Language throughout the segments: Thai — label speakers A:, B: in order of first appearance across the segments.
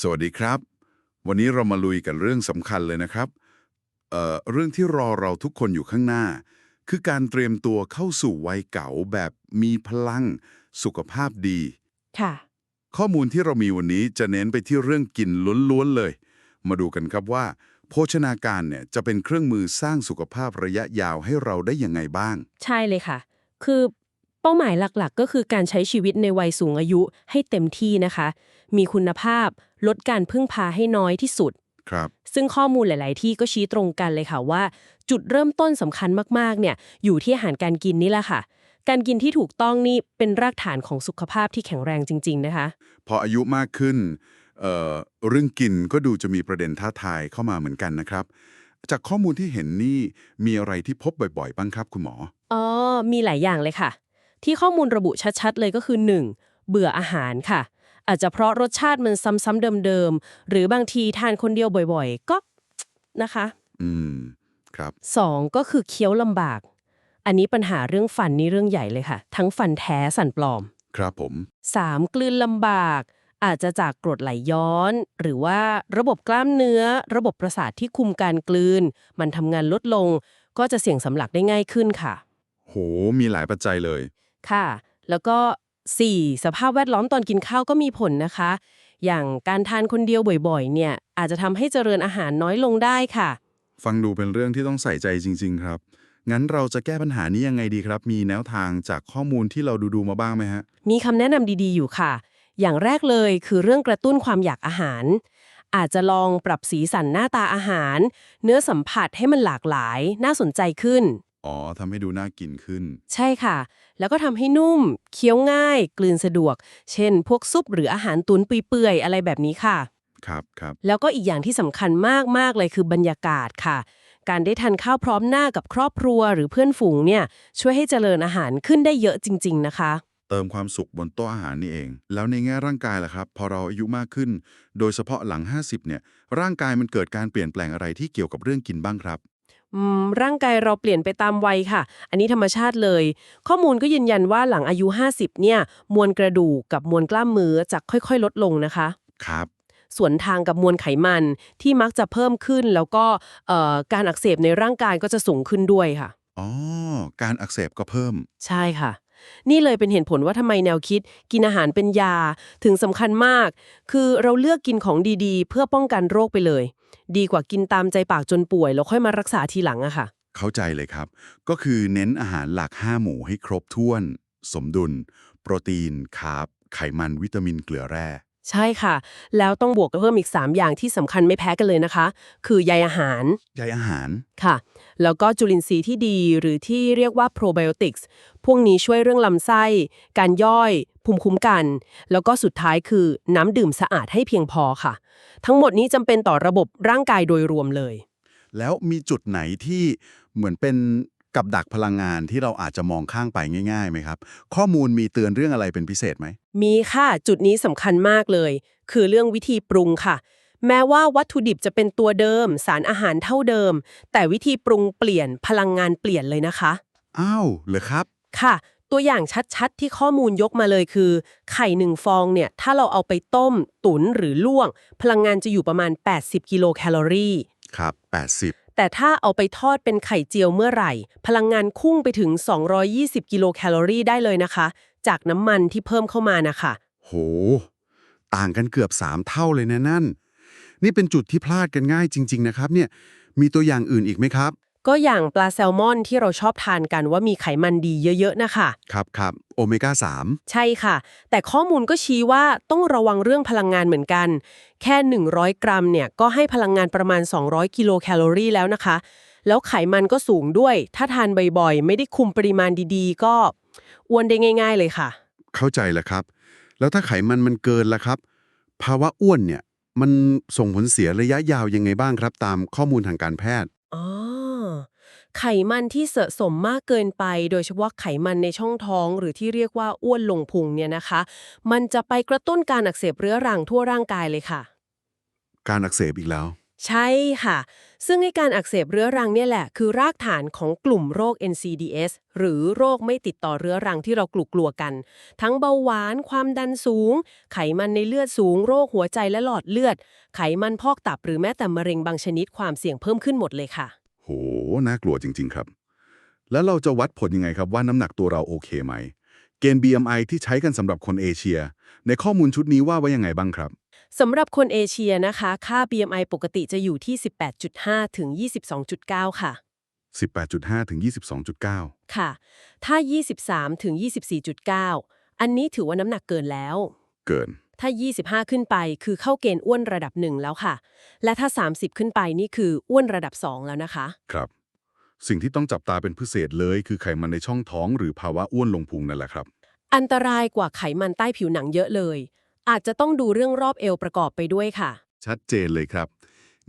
A: สวัสดีครับ วันนี้เรามาลุยกันเรื่องสำคัญเลยนะครับเอ่อเรื่องที่รอเราทุกคนอยู่ข้างหน้า คือการเตรียมตัวเข้าสู่วัยเก่าแบบมีพลัง สุขภาพดี
B: ค่ะ
A: ข้อมูลที่เรามีวันนี้จะเน้นไปที่เรื่องกินล้วนๆเลย มาดูกันครับว่า โภชนาการเนี่ยจะเป็นเครื่องมือสร้างสุขภาพระยะยาวให้เราได้ยังไงบ้าง
B: ใช่เลยค่ะ คือ เป้าหมายหลักๆ ก็คือการใช้ชีวิตในวัยสูงอายุให้เต็มที่นะคะ มีคุณภาพ ลดการพึ่งพาให้น้อยที่สุด
A: ครับ
B: ซึ่งข้อมูลหลาย ๆ ที่ก็ชี้ตรงกันเลยค่ะว่า จุดเริ่มต้นสำคัญมาก ๆ เนี่ย อยู่ที่อาหารการกินนี่แหละค่ะ การกินที่ถูกต้องนี่เป็นรากฐานของสุขภาพที่แข็งแรงจริง ๆ นะคะ
A: พออายุมากขึ้นเอ่อเรื่องกินก็ดูจะมีประเด็นท้าทายเข้ามาเหมือนกันนะครับ จากข้อมูลที่เห็นนี่มีอะไรที่พบบ่อย ๆ บ้างครับคุณหมอ
B: อ๋อ มีหลายอย่างเลยค่ะ ที่ข้อมูลระบุชัดๆ เลยก็คือ 1. เบื่ออาหารค่ะ อาจจะเพราะรสชาติมันซ้ำๆเดิมๆ หรือบางทีทานคนเดียวบ่อยๆ ก็นะคะ
A: อืม ครับ
B: 2. ก็คือเคี้ยวลำบาก อันนี้ปัญหาเรื่องฟันนี่เรื่องใหญ่เลยค่ะ ทั้งฟันแท้สันปลอม
A: ครับผม
B: 3. กลืนลำบาก อาจจะจากกรดไหลย้อน หรือว่าระบบกล้ามเนื้อ ระบบประสาทที่คุมการกลืน มันทำงานลดลง ก็จะเสี่ยงสำลักได้ง่ายขึ้นค่ะ
A: โห มีหลายปัจจัยเลย
B: ค่ะ แล้วก็ 4. สภาพแวดล้อมตอนกินข้าวก็มีผลนะคะ อย่างการทานคนเดียวบ่อยๆ เนี่ย อาจจะทำให้เจริญอาหารน้อยลงได้ค่ะ
A: ฟังดูเป็นเรื่องที่ต้องใส่ใจจริง ๆ ครับ งั้นเราจะแก้ปัญหานี้ยังไงดีครับ มีแนวทางจากข้อมูลที่เราดูๆมาบ้างไหมฮะ
B: มีคำแนะนำดีๆ อยู่ค่ะ อย่างแรกเลยคือเรื่องกระตุ้นความอยากอาหาร อาจจะลองปรับสีสันหน้าตาอาหาร เนื้อสัมผัสให้มันหลากหลาย น่าสนใจขึ้น
A: อ๋อทำให้ดูน่ากินขึ้น
B: ใช่ค่ะ แล้วก็ทำให้นุ่ม เคี้ยวง่าย กลืนสะดวก เช่น พวกซุปหรืออาหารตุนเปื่อยๆอะไรแบบนี้ค่ะ
A: ครับครับ
B: แล้วก็อีกอย่างที่สำคัญมากๆเลยคือบรรยากาศค่ะ การได้ทานข้าวพร้อมหน้ากับครอบครัวหรือเพื่อนฝูงเนี่ย ช่วยให้เจริญอาหารขึ้นได้เยอะจริง ๆ นะคะ
A: เติมความสุขบนโต๊ะอาหารนี่เอง แล้วในแง่ร่างกายล่ะครับ พอเราอายุมากขึ้น โดยเฉพาะหลัง 50 เนี่ย ร่างกายมันเกิดการเปลี่ยนแปลงอะไรที่เกี่ยวกับเรื่องกินบ้างครับ
B: อืม ร่างกายเราเปลี่ยนไปตามวัยค่ะ อันนี้ธรรมชาติเลย ข้อมูลก็ยืนยันว่าหลังอายุ 50 เนี่ย มวลกระดูกกับมวลกล้ามมือจะค่อยๆ ลดลงนะคะ
A: ครับ
B: ส่วนทางกับมวลไขมันที่มักจะเพิ่มขึ้นแล้วก็เอ่อการอักเสบในร่างกายก็จะสูงขึ้นด้วยค่ะ
A: อ๋อ การอักเสบก็เพิ่ม
B: ใช่ค่ะ นี่เลยเป็นเหตุผลว่าทำไมแนวคิด กินอาหารเป็นยาถึงสำคัญมาก คือเราเลือกกินของดีๆ เพื่อป้องกันโรคไปเลย ดีกว่ากินตามใจปากจนป่วย แล้วค่อยมารักษาทีหลังอะค่ะ
A: เข้าใจเลยครับ ก็คือเน้นอาหารหลัก 5 หมู่ให้ครบถ้วน สมดุล โปรตีนคาร์บไขมันวิตามินเกลือแร่
B: ใช่ค่ะ แล้วต้องบวกกับเพิ่มอีก 3 อย่างที่สำคัญไม่แพ้กันเลยนะคะ คือใยอาหาร
A: ใยอาหาร
B: ค่ะ แล้วก็จุลินทรีย์ที่ดีหรือที่เรียกว่า probiotics พวกนี้ช่วยเรื่องลำไส้ การย่อย ภูมิคุ้มกัน แล้วก็สุดท้ายคือน้ำดื่มสะอาดให้เพียงพอค่ะ ทั้งหมดนี้จำเป็นต่อระบบร่างกายโดยรวมเลย
A: แล้วมีจุดไหนที่เหมือนเป็น กับดักพลังงานที่เราอาจจะมองข้างไปง่ายๆไหมครับ ข้อมูลมีเตือนเรื่องอะไรเป็นพิเศษไหม
B: มีค่ะ จุดนี้สำคัญมากเลย คือเรื่องวิธีปรุงค่ะ แม้ว่าวัตถุดิบจะเป็นตัวเดิม สารอาหารเท่าเดิม แต่วิธีปรุงเปลี่ยนพลังงานเปลี่ยนเลยนะคะ
A: อ้าวเหรอครับ
B: ค่ะ ตัวอย่างชัดๆ ที่ข้อมูลยกมาเลยคือ ไข่หนึ่งฟองเนี่ย ถ้าเราเอาไปต้ม ตุ๋นหรือลวกพลังงานจะอยู่ประมาณ 80 กิโลแคลอรี่
A: ครับ 80
B: แต่ถ้าเอาไปทอดเป็นไข่เจียวเมื่อไหร่ พลังงานคุ้งไปถึง 220 กิโลแคลอรี่ได้เลยนะคะ จากน้ำมันที่เพิ่มเข้ามานะคะ
A: โห ต่างกันเกือบ 3 เท่าเลยนะนั่น นี่เป็นจุดที่พลาดกันง่ายจริง ๆ นะครับเนี่ยมีตัวอย่างอื่นอีกไหมครับ
B: ก็อย่างปลาแซลมอนที่เราชอบทานกันว่ามีไขมันดีเยอะ ๆ นะคะ
A: ครับครับโอเมก้า
B: ใช่ค่ะ แต่ข้อมูลก็ชี้ว่าต้องระวังเรื่องพลังงานเหมือนกัน แค่ 100 กรัมเนี่ยก็ให้พลังงานประมาณ 200 กิโลแคลอรี่แล้วนะคะ แล้วไขมันก็สูงด้วย ถ้าทานบ่อยๆ ไม่ได้คุมปริมาณดีๆ ก็อ้วนได้ง่าย ๆ เลยค่ะ
A: 3เข้าใจแล้วครับ แล้วถ้าไขมันมันเกินล่ะครับ ภาวะอ้วนเนี่ยมันส่งผลเสียระยะยาวยังไงบ้างครับ ตามข้อมูลทางการแพทย์
B: อ๋อ ไขมันที่สะสมมากเกินไป โดยเฉพาะไขมันในช่องท้อง หรือที่เรียกว่าอ้วนลงพุงเนี่ยนะคะ มันจะไปกระตุ้นการอักเสบเรื้อรังทั่วร่างกายเลยค่ะ
A: การอักเสบอีกแล้ว
B: ใช่ค่ะ ซึ่งในการอักเสบเรื้อรังเนี่ยแหละ คือรากฐานของกลุ่มโรค NCDs หรือโรคไม่ติดต่อเรื้อรังที่เรากลัวๆกัน ทั้งเบาหวาน ความดันสูง ไขมันในเลือดสูง โรคหัวใจและหลอดเลือด ไขมันพอกตับหรือแม้แต่มะเร็งบางชนิดความเสี่ยงเพิ่มขึ้นหมดเลยค่ะ
A: โห น่ากลัวจริง ๆ ครับ แล้วเราจะวัดผลยังไงครับว่าน้ำหนักตัวเราโอเคไหม เกณฑ์ BMI ที่ใช้กันสำหรับคนเอเชีย ในข้อมูลชุดนี้ว่าไว้ยังไงบ้างครับ
B: สำหรับคนเอเชียนะคะ ค่า BMI ปกติจะอยู่ที่ 18.5 ถึง 22.9 ค่ะ
A: 18.5 ถึง 22.9
B: ค่ะ ถ้า 23 ถึง 24.9 อันนี้ถือว่าน้ำหนักเกินแล้ว
A: เกิน
B: ถ้า 25 ขึ้นไปคือเข้าเกณฑ์อ้วนระดับหนึ่งแล้วค่ะ และถ้า 30 ขึ้นไปนี่คืออ้วนระดับ 2 แล้วนะคะ
A: ครับ สิ่งที่ต้องจับตาเป็นพิเศษเลย คือไขมันในช่องท้องหรือภาวะอ้วนลงพุงนั่นแหละครับ
B: อันตรายกว่าไขมันใต้ผิวหนังเยอะเลย อาจจะต้องดูเรื่องรอบเอวประกอบไปด้วยค่ะ
A: ชัดเจนเลยครับ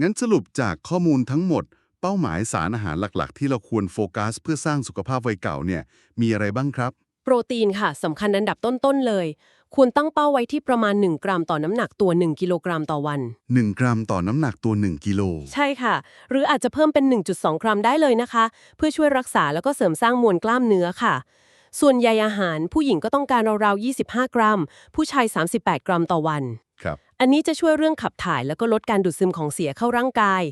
A: งั้นสรุปจากข้อมูลทั้งหมด เป้าหมายสารอาหารหลักๆ ที่เราควรโฟกัส เพื่อสร้างสุขภาพวัยเก่าเนี่ยมีอะไรบ้างครับ
B: โปรตีนค่ะสำคัญอันดับต้นๆเลยควรตั้งเป้าไว้ที่ประมาณ 1 กรัมต่อน้ำหนักตัว 1 กิโลกรัมต่อวัน
A: 1 กรัมต่อน้ำหนักตัว 1 กิโล
B: ใช่ค่ะ หรืออาจจะเพิ่มเป็น 1.2 กรัมได้เลยนะคะ เพื่อช่วยรักษาแล้วก็เสริมสร้างมวลกล้ามเนื้อค่ะ ส่วนใยอาหารผู้หญิงก็ต้องการราวๆ25 กรัม ผู้ชาย 38 กรัมต่อวัน
A: ครับ
B: อันนี้จะช่วยเรื่องขับถ่ายแล้วก็ลดการดูดซึมของเสียเข้าร่างกาย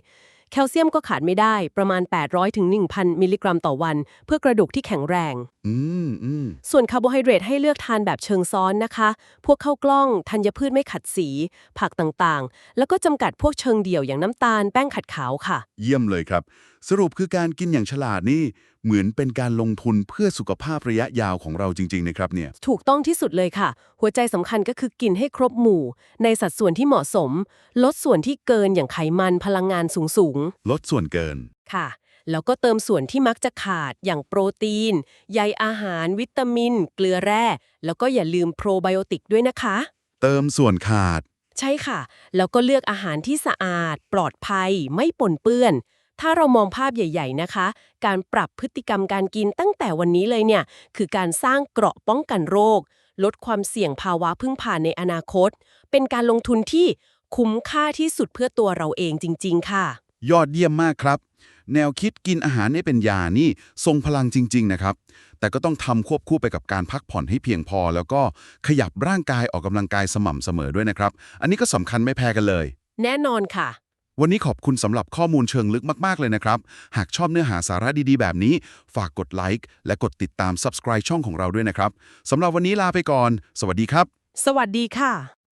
B: แคลเซียมก็ขาดไม่ได้ประมาณ 800ถึง1,000 มิลลิกรัมต่อวัน เพื่อกระดูกที่แข็งแรง
A: อืมอืม
B: ส่วนคาร์โบไฮเดรตให้เลือกทานแบบเชิงซ้อนนะคะ พวกข้าวกล้องธัญพืชไม่ขัดสี ผักต่างๆ แล้วก็จำกัดพวกเชิงเดี่ยวอย่างน้ำตาลแป้งขัดขาวค่ะ
A: เยี่ยมเลยครับ สรุปคือการกินอย่างฉลาดนี่ เหมือนเป็นการลงทุนเพื่อสุขภาพระยะยาวของเราจริง ๆ นะครับเนี่ย
B: ถูกต้องที่สุดเลยค่ะ หัวใจสำคัญก็คือกินให้ครบหมู่ ในสัดส่วนที่เหมาะสม ลดส่วนที่เกินอย่างไขมันพลังงานสูงๆ
A: ลดส่วนเกิน
B: ค่ะ แล้วก็เติมส่วนที่มักจะขาดอย่างโปรตีน ใยอาหาร วิตามิน เกลือแร่ แล้วก็อย่าลืมโปรไบโอติกด้วยนะคะ
A: เติมส่วนขาด
B: ใช่ค่ะ แล้วก็เลือกอาหารที่สะอาด ปลอดภัย ไม่ปนเปื้อน ถ้าเรามองภาพใหญ่ ๆ นะคะ การปรับพฤติกรรมการกินตั้งแต่วันนี้เลยเนี่ย คือการสร้างเกราะป้องกันโรค ลดความเสี่ยงภาวะพึ่งผ่านในอนาคต เป็นการลงทุนที่คุ้มค่าที่สุดเพื่อตัวเราเองจริง ๆ ค่ะ
A: ยอดเยี่ยมมากครับ แนวคิดกินอาหารให้เป็นยานี่ทรงพลังจริง ๆ นะครับ แต่ก็ต้องทำควบคู่ไปกับการพักผ่อนให้เพียงพอ แล้วก็ขยับร่างกายออกกำลังกายสม่ำเสมอด้วยนะครับ อันนี้ก็สำคัญไม่แพ้กันเลย
B: แน่นอนค่ะ
A: วันนี้ขอบคุณสำหรับข้อมูลเชิงลึกมาก ๆ เลยนะครับ หากชอบเนื้อหาสาระดี ๆ แบบนี้ ฝากกดไลค์และกดติดตาม subscribe ช่องของเราด้วยนะครับ สำหรับวันนี้ลาไปก่อน สวัสดีครับ
B: สวัสดีค่ะ